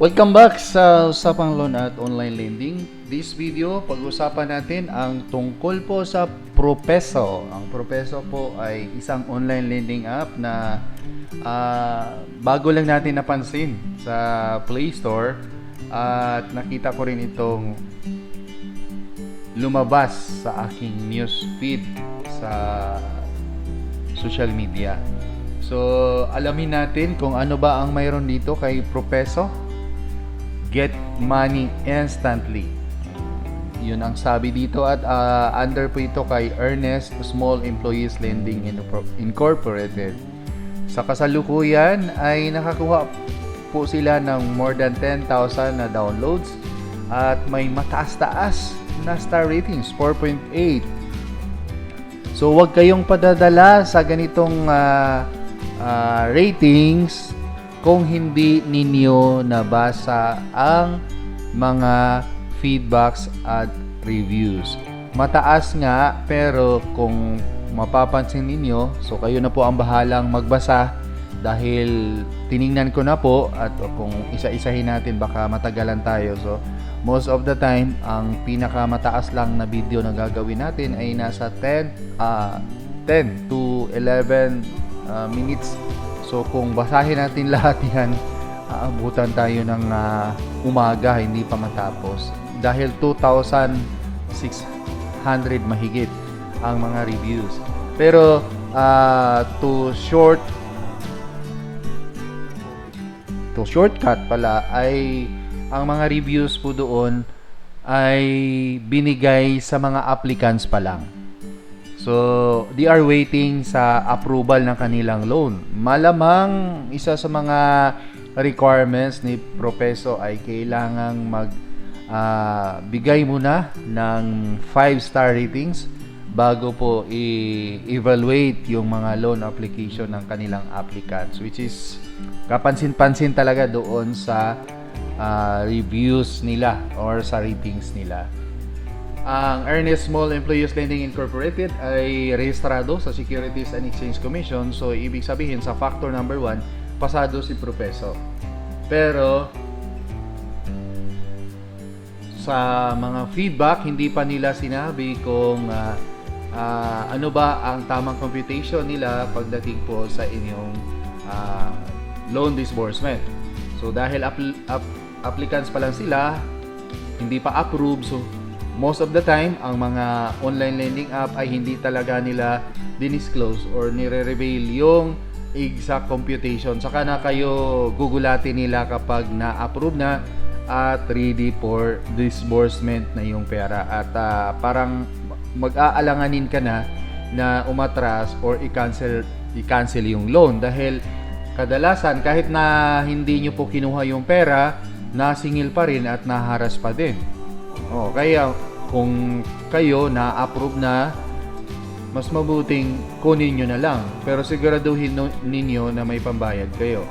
Welcome back sa Usapang Loan at Online Lending. This video, pag-usapan natin ang tungkol po sa Propeso. Ang Propeso po ay isang online lending app na ah, bago lang natin napansin sa Play Store at nakita ko rin itong lumabas sa aking news feed sa social media. So, alamin natin kung ano ba ang mayroon dito kay Propeso. Get money instantly. Yun ang sabi dito at ah, under po ito kay Ernest Small Employees Lending Inco- Incorporated. Sa kasalukuyan ay nakakuha po sila ng more than 10,000 na downloads at may mataas-taas na star ratings, 4.8. So wag kayong padadala sa ganitong ah, ah, ratings kung hindi ninyo nabasa ang mga feedbacks at reviews. Mataas nga pero kung mapapansin ninyo, so kayo na po ang bahalang magbasa dahil tiningnan ko na po at kung isa-isahin natin baka matagalan tayo. So most of the time, ang pinakamataas lang na video na gagawin natin ay nasa 10 ah 10 to 11 ah, minutes. So kung basahin natin lahat yan, aabutan tayo ng ah, umaga, hindi pa matapos. Dahil 2,600 mahigit ang mga reviews. Pero ah, to short to shortcut pala ay ang mga reviews po doon ay binigay sa mga applicants pa lang. So, they are waiting sa approval ng kanilang loan. Malamang isa sa mga requirements ni Propeso ay kailangang mag ah, bigay muna ng 5-star ratings bago po i-evaluate yung mga loan application ng kanilang applicants which is kapansin-pansin talaga doon sa ah, reviews nila or sa ratings nila. Ang Ernest Small Employees Lending Incorporated ay rehistrado sa Securities and Exchange Commission. So, ibig sabihin sa factor number 1, pasado si Propeso. Pero, sa mga feedback, hindi pa nila sinabi kung ah, ah, ano ba ang tamang computation nila pagdating po sa inyong ah, loan disbursement. So, dahil appl- app- applicants pa lang sila, hindi pa approved, so most of the time, ang mga online lending app ay hindi talaga nila dinisclose or nire-reveal yung exact computation. Saka na kayo gugulatin nila kapag na-approve na at ready for disbursement na yung pera. At ah, parang mag-aalanganin ka na na umatras or i-cancel, i-cancel yung loan dahil kadalasan kahit na hindi nyo po kinuha yung pera, nasingil pa rin at naharas pa din. Oh, kaya kung kayo na-approve na, mas mabuting kunin nyo na lang. Pero siguraduhin ninyo na may pambayad kayo.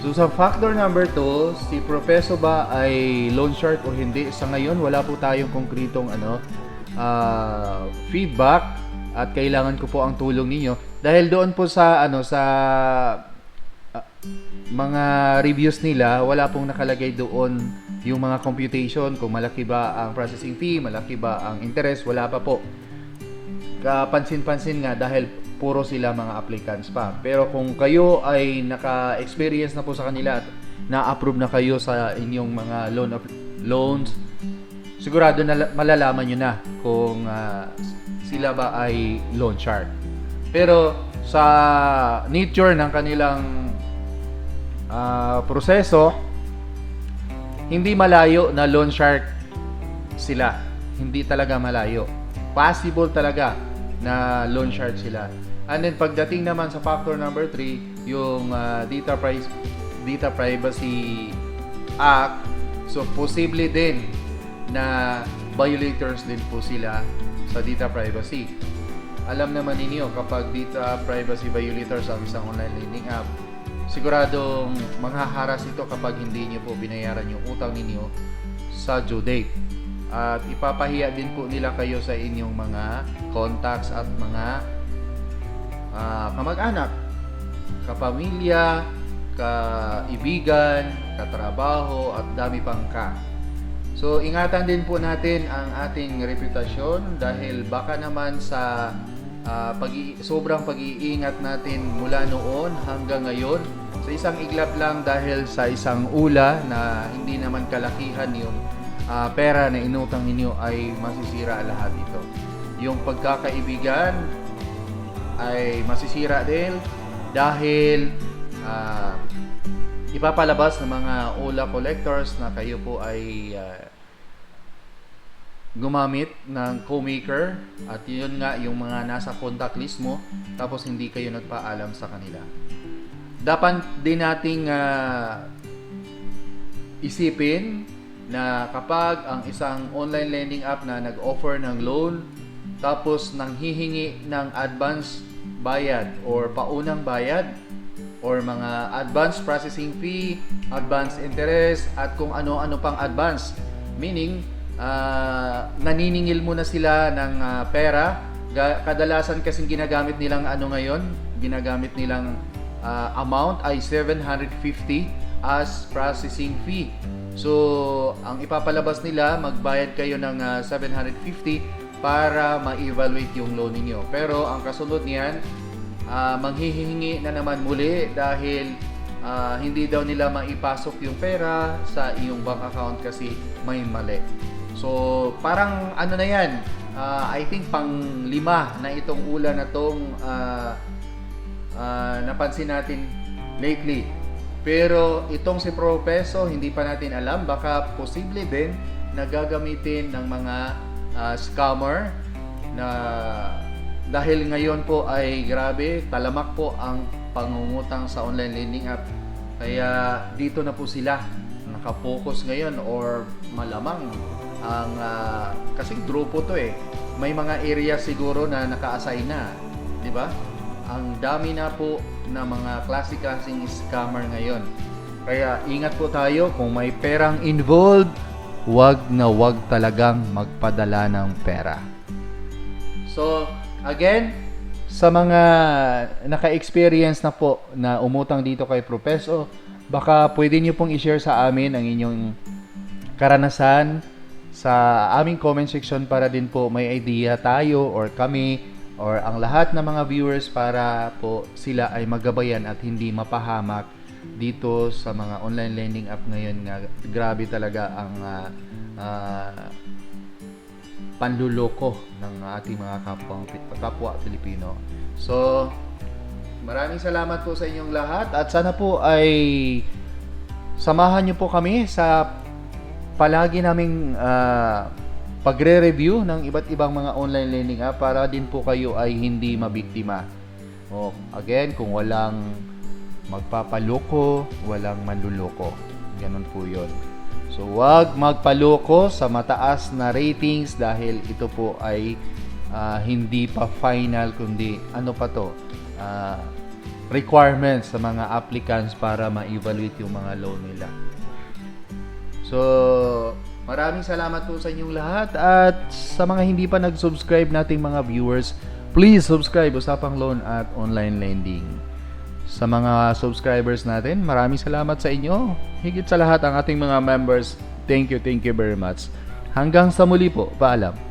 So sa factor number 2, si Profeso ba ay loan shark o hindi? Sa ngayon, wala po tayong konkretong ano, ah, feedback at kailangan ko po ang tulong ninyo dahil doon po sa ano sa ah, mga reviews nila, wala pong nakalagay doon yung mga computation, kung malaki ba ang processing fee, malaki ba ang interest, wala pa po. Kapansin-pansin nga dahil puro sila mga applicants pa. Pero kung kayo ay naka-experience na po sa kanila at na-approve na kayo sa inyong mga loan app- loans, sigurado na la- malalaman nyo na kung ah, sila ba ay loan shark. Pero sa nature ng kanilang ah, proseso, hindi malayo na loan shark sila. Hindi talaga malayo. Possible talaga na loan shark sila. And then pagdating naman sa factor number 3, yung ah, data price data privacy act, so posible din na violators din po sila sa data privacy. Alam naman ninyo kapag data privacy violators ang isang online lending app, siguradong manghaharas ito kapag hindi nyo po binayaran yung utang ninyo sa due date. At ipapahiya din po nila kayo sa inyong mga contacts at mga ah, kamag-anak, kapamilya, kaibigan, katrabaho, at dami pang ka. So, ingatan din po natin ang ating reputasyon dahil baka naman sa ah, pag sobrang pag-iingat natin mula noon hanggang ngayon sa isang iglap lang dahil sa isang ula na hindi naman kalakihan yung ah, pera na inutang ninyo ay masisira lahat ito. Yung pagkakaibigan ay masisira din dahil ah, ipapalabas ng mga ula collectors na kayo po ay ah, gumamit ng co-maker at yun nga yung mga nasa contact list mo tapos hindi kayo nagpaalam sa kanila. Dapat din nating ah, isipin na kapag ang isang online lending app na nag-offer ng loan tapos nang hihingi ng advance bayad or paunang bayad or mga advance processing fee, advance interest at kung ano-ano pang advance. Meaning, ah, naniningil mo na sila ng ah, pera. Kadalasan kasing ginagamit nilang ano ngayon, ginagamit nilang ah, amount ay 750 as processing fee. So, ang ipapalabas nila, magbayad kayo ng ah, 750 para ma-evaluate yung loan ninyo. Pero ang kasunod niyan, ah, manghihingi na naman muli dahil ah, hindi daw nila maipasok yung pera sa iyong bank account kasi may mali. So, parang ano na yan, ah, I think pang lima na itong ula na tong ah, ah, napansin natin lately. Pero itong si Propeso, hindi pa natin alam. Baka posible din na gagamitin ng mga ah, scammer na dahil ngayon po ay grabe, talamak po ang pangungutang sa online lending app. Kaya dito na po sila nakapokus ngayon or malamang ang ah, kasi grupo to eh. May mga area siguro na naka-assign na, 'di ba? Ang dami na po na mga klase-klaseng scammer ngayon. Kaya ingat po tayo kung may perang involved, wag na wag talagang magpadala ng pera. So, again, sa mga naka-experience na po na umutang dito kay Propeso, baka pwede niyo pong i-share sa amin ang inyong karanasan sa aming comment section para din po may idea tayo or kami or ang lahat ng mga viewers para po sila ay magabayan at hindi mapahamak dito sa mga online lending app ngayon nga grabe talaga ang ah, ah, panluloko ng ating mga kapwa, kapwa Pilipino. So, maraming salamat po sa inyong lahat at sana po ay samahan niyo po kami sa palagi naming ah, pagre-review ng iba't ibang mga online lending app para din po kayo ay hindi mabiktima. O, again, kung walang magpapaloko, walang manluloko. Ganun po 'yon. So, wag magpaloko sa mataas na ratings dahil ito po ay ah, hindi pa final kundi ano pa to? Ah, requirements sa mga applicants para ma-evaluate yung mga loan nila. So, maraming salamat po sa inyong lahat at sa mga hindi pa nag-subscribe nating mga viewers, please subscribe Usapang Loan at Online Lending. Sa mga subscribers natin, maraming salamat sa inyo. Higit sa lahat ang ating mga members, thank you, thank you very much. Hanggang sa muli po, paalam.